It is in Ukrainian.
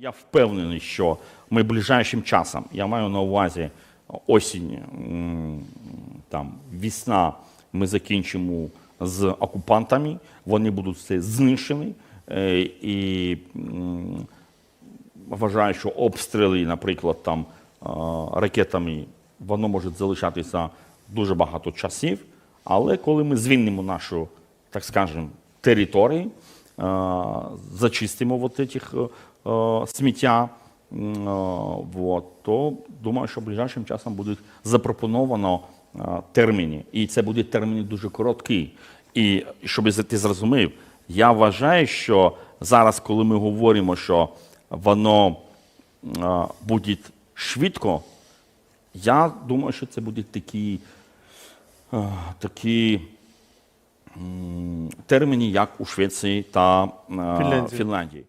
Я впевнений, що ми ближайшим часом, я маю на увазі осінь, там, весна, ми закінчимо з окупантами, вони будуть все знищені. е, І вважаю, що обстріли, наприклад, там е, ракетами, воно може залишатися дуже багато часів. Але коли ми звільнимо нашу, так скажемо, територію, зачистимо вот этих е, сміття, е, вот, то думаю, що ближайшим часом будуть запропоновано е, терміни. І це буде терміни дуже короткі. І щоб ти зрозумів, я вважаю, що зараз, коли ми говоримо, що воно е, буде швидко, я думаю, що це будуть такі, е, такі termíny jak u Švédii, ta eh, Finlandii. Finlandii.